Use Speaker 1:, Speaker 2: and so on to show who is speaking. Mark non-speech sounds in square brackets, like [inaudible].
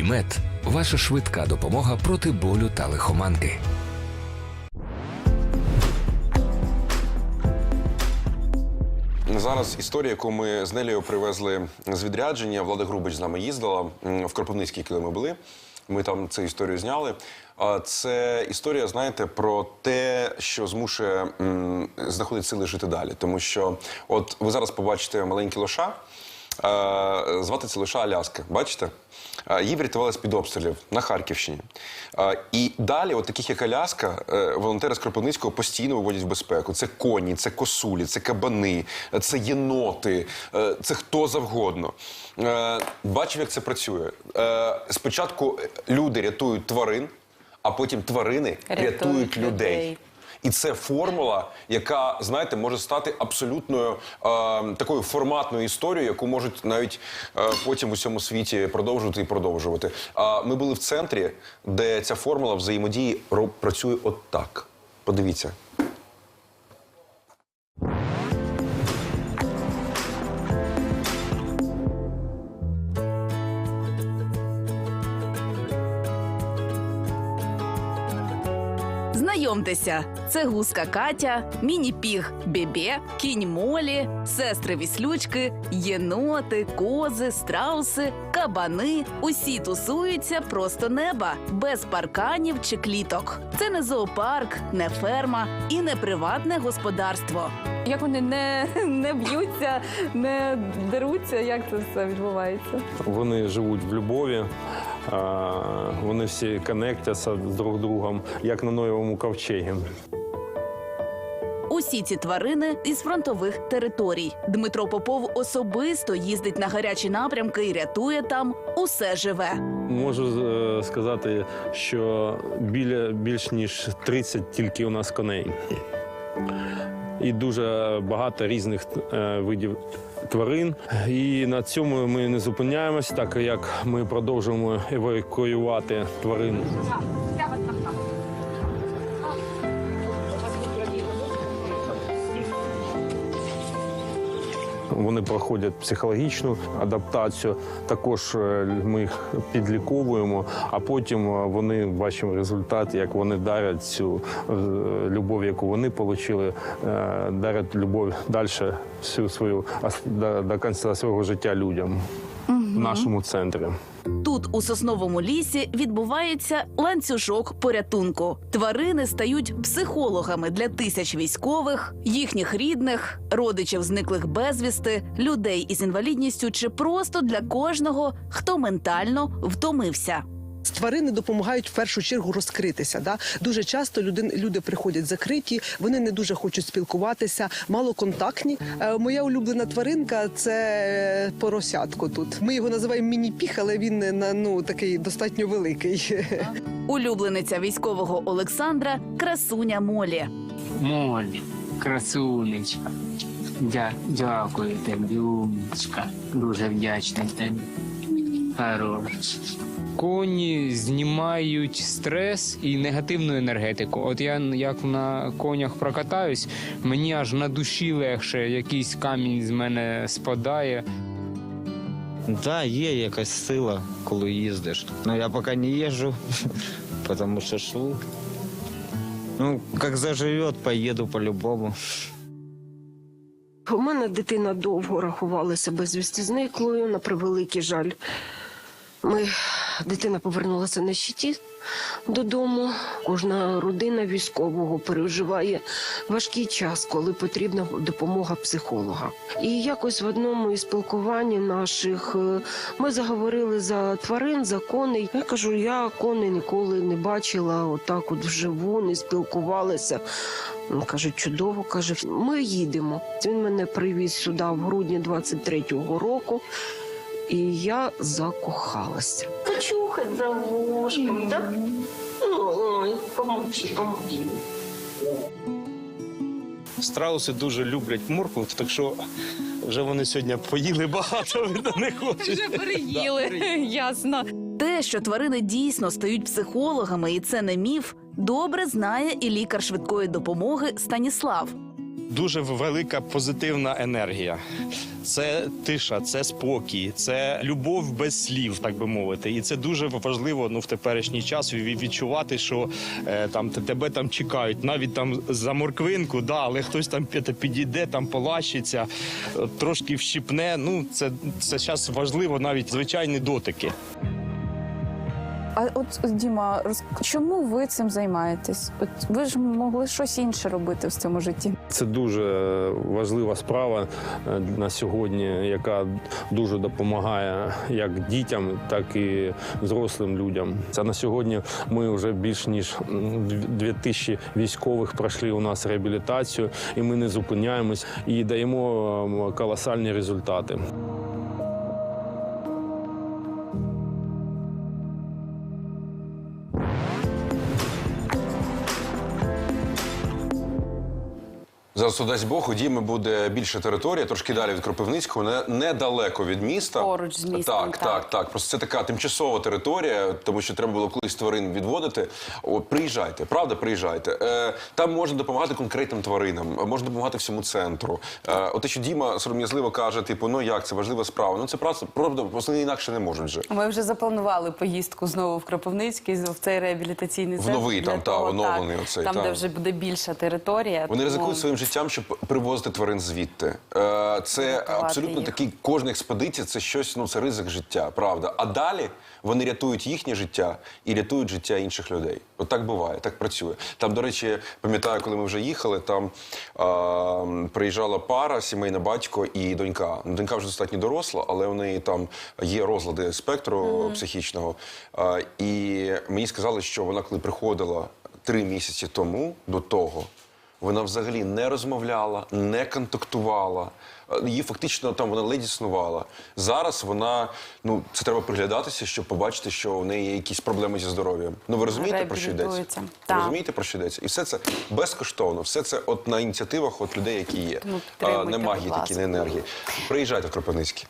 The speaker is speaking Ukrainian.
Speaker 1: Мій-мед ваша швидка допомога проти болю та лихоманки.
Speaker 2: Зараз історія, яку ми з Нелією привезли з відрядження. Влада Грубич з нами їздила в Кропивницький, коли ми були. Ми там цю історію зняли. А Це історія, знаєте, про те, що змушує знаходити сили жити далі. Тому що, от ви зараз побачите маленькі лоша. Е, Звати це лише Аляска. Бачите? Е, Її врятували з-під обстрілів на Харківщині. Е, І далі, от таких як Аляска, волонтери з Кропивницького постійно виводять в безпеку. Це коні, це косулі, це кабани, це єноти, це хто завгодно. Бачив, як це працює. Спочатку люди рятують тварин, а потім тварини
Speaker 3: Рятують
Speaker 2: рятують людей.
Speaker 3: людей.
Speaker 2: І це формула, яка, знаєте, може стати абсолютною е, такою форматною історією, яку можуть навіть е, потім в усьому світі продовжувати і продовжувати. А ми були в центрі, де ця формула взаємодії працює от так. Подивіться.
Speaker 4: Знайомтеся, це гуска Катя, міні-піг Бебе, кінь Молі, сестри віслючки, єноти, кози, страуси, кабани. Усі тусуються просто неба, без парканів чи кліток. Це не зоопарк, не ферма і не приватне господарство.
Speaker 3: Як вони не, не б'ються, не деруться, як це все відбувається?
Speaker 5: Вони живуть в любові, вони всі конектяться з друг другом, як на Ноєвому ковчегі.
Speaker 4: Усі ці тварини із фронтових територій. Дмитро Попов особисто їздить на гарячі напрямки і рятує там усе живе.
Speaker 5: Можу е, сказати, що біля більш ніж 30 тільки у нас коней. І дуже багато різних е, видів тварин. І на цьому ми не зупиняємось, так як ми продовжуємо евакуювати тварин. Вони проходять психологічну адаптацію. Також е, ми їх підліковуємо, а потім е, вони бачимо результат, як вони дарять цю е, любов, яку вони отримали, дарять любов далі всю свою до кінця свого життя людям в нашому центрі.
Speaker 4: Тут, у сосновому лісі, відбувається ланцюжок порятунку. Тварини стають психологами для тисяч військових, їхніх рідних, родичів зниклих безвісти, людей із інвалідністю чи просто для кожного, хто ментально втомився.
Speaker 6: Тварини допомагають в першу чергу розкритися. Да? Дуже часто люди, люди приходять закриті, вони не дуже хочуть спілкуватися, малоконтактні. Е, моя улюблена тваринка це поросятко тут. Ми його називаємо міні-піх, але він на- ну, такий достатньо великий. [laughs]
Speaker 4: Улюблениця військового Олександра красуня Молі.
Speaker 7: Молі, красунечка. Дя, дякую тобі, умничка. Дуже вдячний тобі. Хорош.
Speaker 8: Коні знімають стрес і негативну енергетику. От я як на конях прокатаюсь, мені аж на душі легше, якийсь камінь з мене спадає.
Speaker 9: Да, є якась сила, коли їздиш. Ну я поки не їжджу, [laughs] тому що шву. Ну, як заживет, поїду по-любому.
Speaker 10: У мене дитина довго рахувалася безвісти зниклою, на превеликий жаль. Ми, дитина повернулася на щиті додому. Кожна родина військового переживає важкий час, коли потрібна допомога психолога. І якось в одному із спілкувань наших е, ми заговорили за тварин, за коней. Я кажу, я коней ніколи не бачила отак, от вживу, не спілкувалася. Він каже, чудово, каже, ми їдемо. Він мене привіз сюди в грудні 23-го року, і я закохалася. Почухай за вушком, так? Ой, помовчи, помовчи.
Speaker 9: Страуси дуже люблять моркву, так що вже вони сьогодні поїли багато, видно, не хочуть.
Speaker 3: Вже переїли, [laughs] ясно.
Speaker 4: Те, що тварини дійсно стають психологами, і це не міф, добре знає і лікар швидкої допомоги Станіслав.
Speaker 11: Дуже велика позитивна енергія. Це тиша, це спокій, це любов без слів, так би мовити. І це дуже важливо ну, в теперішній час відчувати, що е, там тебе там чекають, навіть там за морквинку, да, але хтось там підійде, там полащиться, трошки вщипне. Ну, це, це зараз важливо, навіть звичайні дотики.
Speaker 12: А от Діма, роз... чому ви цим займаєтесь? От ви ж могли щось інше робити в цьому житті.
Speaker 5: Це дуже важлива справа е, на сьогодні, яка дуже допомагає як дітям, так і взрослим людям. Це на сьогодні ми вже більш ніж м, дві тисячі військових пройшли у нас реабілітацію, і ми не зупиняємось і даємо колосальні результати.
Speaker 2: Зараз, дасть Бог, у Діми буде більша територія, трошки далі від Кропивницького, не, недалеко від міста.
Speaker 4: Поруч з містом,
Speaker 2: Так,
Speaker 4: так.
Speaker 2: так, так. Просто це така тимчасова територія, тому що треба було колись тварин відводити. О, приїжджайте, правда, приїжджайте. Е, там можна допомагати конкретним тваринам, можна допомагати всьому центру. Е, от те, що Діма сором'язливо каже, типу, ну як це важлива справа. Ну це просто правда, просто інакше не можуть вже.
Speaker 13: Ми вже запланували поїздку знову в Кропивницький, в цей реабілітаційний
Speaker 2: В новий там, та,
Speaker 13: того,
Speaker 2: оновлений
Speaker 13: так,
Speaker 2: оцей,
Speaker 13: Там,
Speaker 2: та.
Speaker 13: де вже буде більша територія.
Speaker 2: Вони
Speaker 13: тому-
Speaker 2: ризикують своїм життям, щоб привозити тварин звідти. Е, Це абсолютно такий кожна експедиція це щось, ну це ризик життя, правда. А далі вони рятують їхнє життя і рятують життя інших людей. От так буває, так працює. Там, до речі, пам'ятаю, коли ми вже їхали, там е, приїжджала пара, сімейна батько і донька. Ну, Донька вже достатньо доросла, але у неї там є розлади спектру психічного. Е, і мені сказали, що вона, коли приходила три місяці тому до того. Вона взагалі не розмовляла, не контактувала. Е, Її фактично там вона ледь існувала. Зараз вона, ну це треба приглядатися, щоб побачити, що у неї є якісь проблеми зі здоров'ям. Ну ви розумієте про що йдеться?
Speaker 13: Так.
Speaker 2: розумієте про що йдеться? І все це безкоштовно. Все це от на ініціативах от людей, які є.
Speaker 13: Тому
Speaker 2: А, не магії такі, не енергії. Приїжджайте в Кропивницький.